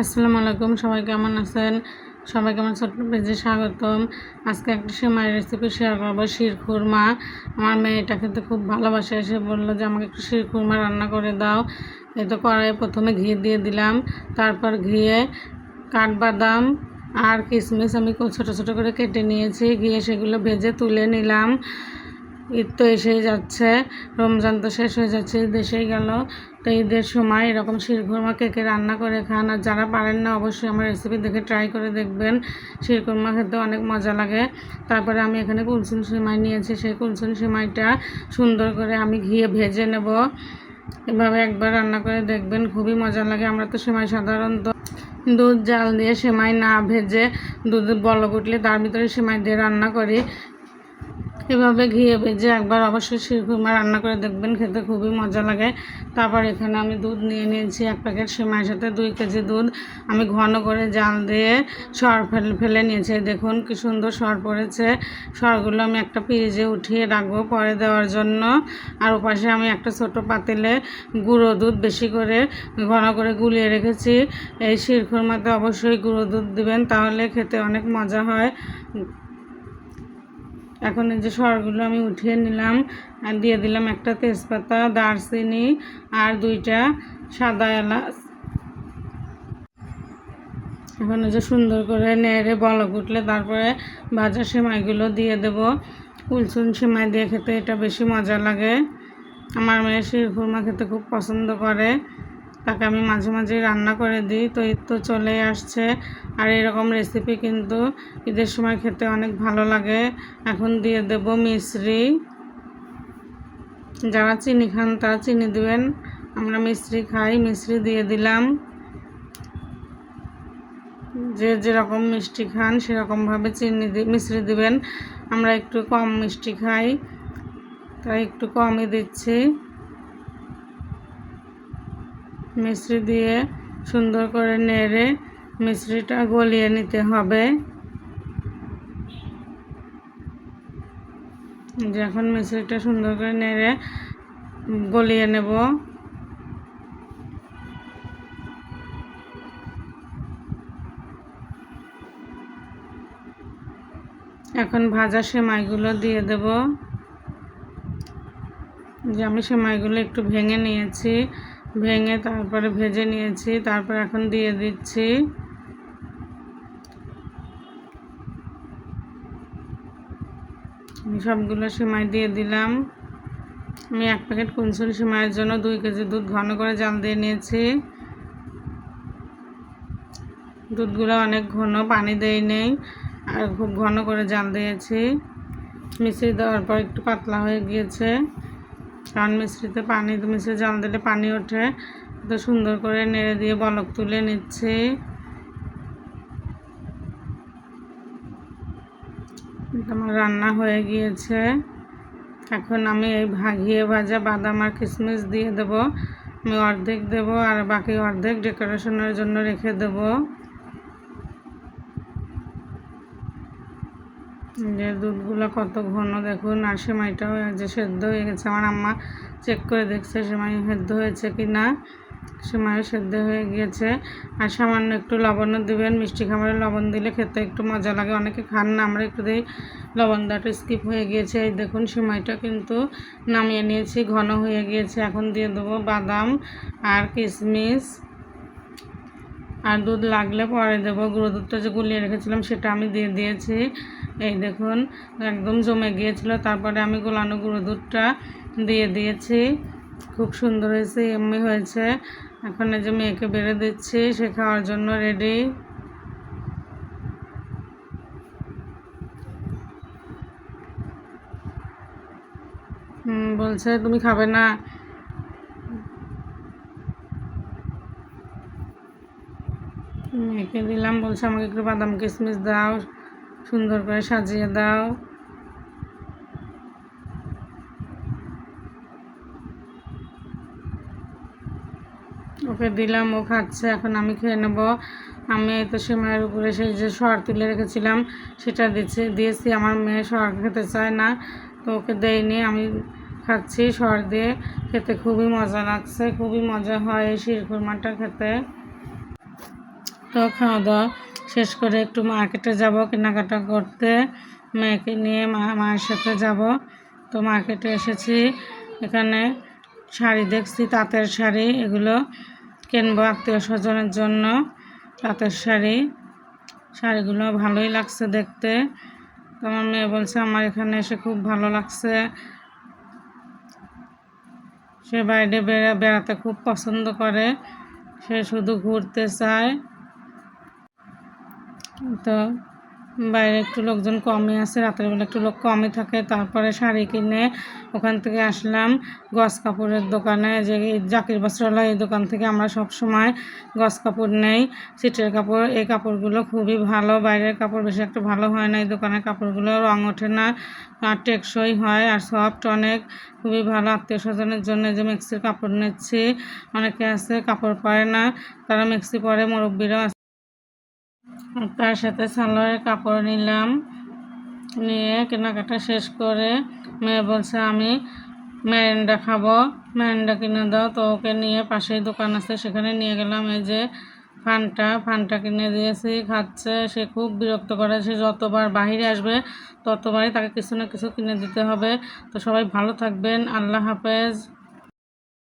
আসসালামু আলাইকুম, সবাই কেমন আছেন? সবাইকে আমার ছোট্ট পেজে স্বাগতম। আজকে একটা সেমাই রেসিপি শেয়ার করব শিরখুরমা আমার মেয়েটা খেতে খুব ভালোবাসে এসে বলল যে, আমাকে একটু শিরখুরমা রান্না করে দাও। এই তো কড়াইয়ে প্রথমে ঘি দিয়ে দিলাম, তারপর ঘিয়ে কাঠবাদাম আর কিশমিশ আমি ছোটো ছোটো করে কেটে নিয়েছি, ঘিয়ে সেগুলো ভেজে তুলে নিলাম। ঈদ তো এসেই যাচ্ছে, রমজান তো শেষ হয়ে যাচ্ছে, ঈদ এসেই গেল। তো ঈদের সময় এরকম শিরখুরমা কেকে রান্না করে খান, আর যারা পারেন না অবশ্যই আমার রেসিপি দেখে ট্রাই করে দেখবেন। শিরখুরমা খেতে অনেক মজা লাগে। তারপরে আমি এখানে কুলসুন সিমাই নিয়েছি, সেই কুলসুন সিমাইটা সুন্দর করে আমি ঘিয়ে ভেজে নেব। এভাবে একবার রান্না করে দেখবেন, খুবই মজা লাগে। আমরা তো সেমাই সাধারণত দুধ, জাল দিয়ে সেমাই না ভেজে দুধ উঠলে তার ভিতরে সেমাই দিয়ে রান্না করি। এভাবে ঘিয়ে ভেজে একবার অবশ্যই শিরখুরমা রান্না করে দেখবেন, খেতে খুবই মজা লাগে। তারপর এখানে আমি দুধ নিয়ে নিয়েছি, এক প্যাকেট সেমাইয়ের সাথে দুই কেজি দুধ। আমি ঘন করে জাল দিয়ে সর ফেলে ফেলে নিয়েছি। দেখুন কি সুন্দর সর পড়েছে। সরগুলো আমি একটা পিরিজে উঠিয়ে রাখব পরে দেওয়ার জন্য। আর ওপাশে আমি একটা ছোট পাতিলে গুঁড়ো দুধ বেশি করে, ঘন করে গুলিয়ে রেখেছি। এই শিরখুরমাতে অবশ্যই গুঁড়ো দুধ দিবেন, তাহলে খেতে অনেক মজা হয়। এখন এই যে সরগুলো আমি উঠিয়ে নিলাম আর দিয়ে দিলাম একটা তেজপাতা, দারচিনি আর দুইটা সাদা এলাচ। এখন যে সুন্দর করে নেড়ে বলক উঠলে তারপরে ভাজা সেমাইগুলো দিয়ে দেব। কুলসুন সেমাই দিয়ে খেতে এটা বেশি মজা লাগে। আমার মেয়ে শিরখুরমা খেতে খুব পছন্দ করে। তাকে আমি মাঝে মাঝে রান্না করে দিই। তো ঈদ তো চলেই আসছে। আর এরকম রেসিপি কিন্তু ঈদের সময় খেতে অনেক ভালো লাগে। এখন দিয়ে দেব মিশ্রি যারা চিনি খান তারা চিনি দিবেন। আমরা মিশ্রি খাই মিশ্রি দিয়ে দিলাম। যে যেরকম মিষ্টি খান সেরকমভাবে চিনি মিশ্রি দিবেন। আমরা একটু কম মিষ্টি খাই। তাই একটু কমই দিচ্ছি। মিশ্রি দিয়ে সুন্দর করে নেড়ে মিশ্রিটা গলিয়ে নিতে হবে। যখন মিশ্রিটা সুন্দর করে নেড়ে গলিয়ে নেব। এখন ভাজা সেমাইগুলো দিয়ে দেব। যে আমি সেমাইগুলো একটু ভেঙে নিয়েছি। ভেঙে তারপরে ভেজে নিয়েছি, তারপর এখন দিয়ে দিচ্ছি। আমি সবগুলো সেমাই দিয়ে দিলাম। আমি এক প্যাকেট কুনসুল সেমাইয়ের জন্য দুই কেজি দুধ ঘন করে জাল দিয়ে নিয়েছি। দুধগুলো অনেক ঘন, পানি দেই নেই, আর খুব ঘন করে জাল দিয়েছি। মিশিয়ে দেওয়ার পর একটু পাতলা হয়ে গিয়েছে। কারণ মিশ্রিতে পানি মিশ্রি জাল দিলে পানি ওঠে। তো সুন্দর করে নেড়ে দিয়ে বলক তুলে নিচ্ছি। আমার রান্না হয়ে গিয়েছে। এখন আমি এই ভাগিয়ে ভাজা বাদাম আর কিশমিশ দিয়ে দেবো। আমি অর্ধেক দেবো আর বাকি অর্ধেক ডেকোরেশনের জন্য রেখে দেবো। যে দুধগুলো কত ঘন দেখুন, আর সেমাইটাও যে সেদ্ধ হয়ে গেছে। আমার আম্মা চেক করে দেখছে সেমাই সেদ্ধ হয়েছে কি না সেমাইও সেদ্ধ হয়ে গিয়েছে। আর সামান্য একটু লবণও দেবেন। মিষ্টি খাবারে লবণ দিলে খেতে একটু মজা লাগে। অনেকে খান না, আমরা একটু দিই। লবণ দাটা স্কিপ হয়ে গিয়েছে। এই দেখুন, সেমাইটা কিন্তু নামিয়ে নিয়েছি, ঘন হয়ে গিয়েছে। এখন দিয়ে দেবো বাদাম আর কিশমিশ। আর দুধ লাগলে পরে দেবো। গুঁড়ো দুধটা যে গুলিয়ে রেখেছিলাম, সেটা আমি দিয়ে দিয়েছি। এই দেখুন, একদম জমে গিয়েছিল। তারপরে আমি গোলানো গুঁড়ো দুধটা দিয়ে দিয়েছি। খুব সুন্দর হয়েছে এমনি হয়েছে। এখন এই যে মেয়েকে বেড়ে দিচ্ছি, সে খাওয়ার জন্য রেডি বলছে, তুমি খাবে না? মেয়েকে দিলাম। বলছে, আমাকে একটু বাদাম কিশমিশ দাও, সুন্দর করে সাজিয়ে দাও। ওকে দিলাম, ও খাচ্ছে। এখন আমি খেয়ে নেব। আমি তো সেমাইয়ের উপরে সেই যে সর তুলে রেখেছিলাম, সেটা দিচ্ছি, দিয়েছি। আমার মেয়ে সর খেতে চায় না, তো ওকে দেয়নি আমি খাচ্ছি সর দিয়ে। খেতে খুবই মজা লাগছে। খুবই মজা হয় এই শিরখুরমাটা খেতে। তো খাওয়া দাওয়া শেষ করে একটু মার্কেটে যাব, কেনাকাটা করতে। মেয়েকে নিয়ে মা, মায়ের সাথে যাব। তো মার্কেটে এসেছি। এখানে শাড়ি দেখছি, তাঁতের শাড়ি এগুলো কিনবো আত্মীয় স্বজনের জন্য। তাঁতের শাড়ি, শাড়িগুলো ভালোই লাগছে দেখতে। আমার মেয়ে বলছে, আমার এখানে এসে খুব ভালো লাগছে। সে বাইরে বেড়া, বেড়াতে খুব পছন্দ করে। সে শুধু ঘুরতে চায়। তো বাইরে একটু লোকজন কমই আছে রাতের বেলা একটু লোক কমই থাকে। তারপরে শাড়ি কিনে ওখান থেকে আসলাম গস কাপড়ের দোকানে। যে জাকির বস্ত্রালয়, এই দোকান থেকে আমরা সব সময় গস কাপড় নেই। সিটের কাপড়, এই কাপড়গুলো খুবই ভালো। বাইরের কাপড় বেশি একটা ভালো হয় না, এই দোকানের কাপড়গুলো রং ওঠে না আর টেকসই হয় আর সফট অনেক। খুবই ভালো আত্মীয় স্বজনের জন্য যে মিক্সির কাপড় নিচ্ছি। অনেকে আছে কাপড় পরে না, তারা মিক্সি পরে, মুরব্বীরাও তার সাথে সালোয়ারের কাপড় নিলাম। নিয়ে কেনাকাটা শেষ করে মেয়ে বলছে, আমি ম্যারেন্ডা খাব। ম্যারেন্ডা কিনে দাও, তো ওকে নিয়ে পাশেই দোকান আছে, সেখানে নিয়ে গেলাম। এই যে ফানটা ফানটা কিনে দিয়েছি, খাচ্ছে। সে খুব বিরক্ত করে, সে যতবার বাহিরে আসবে, ততবারই তাকে কিছু না কিছু কিনে দিতে হবে। তো সবাই ভালো থাকবেন। আল্লাহ হাফেজ।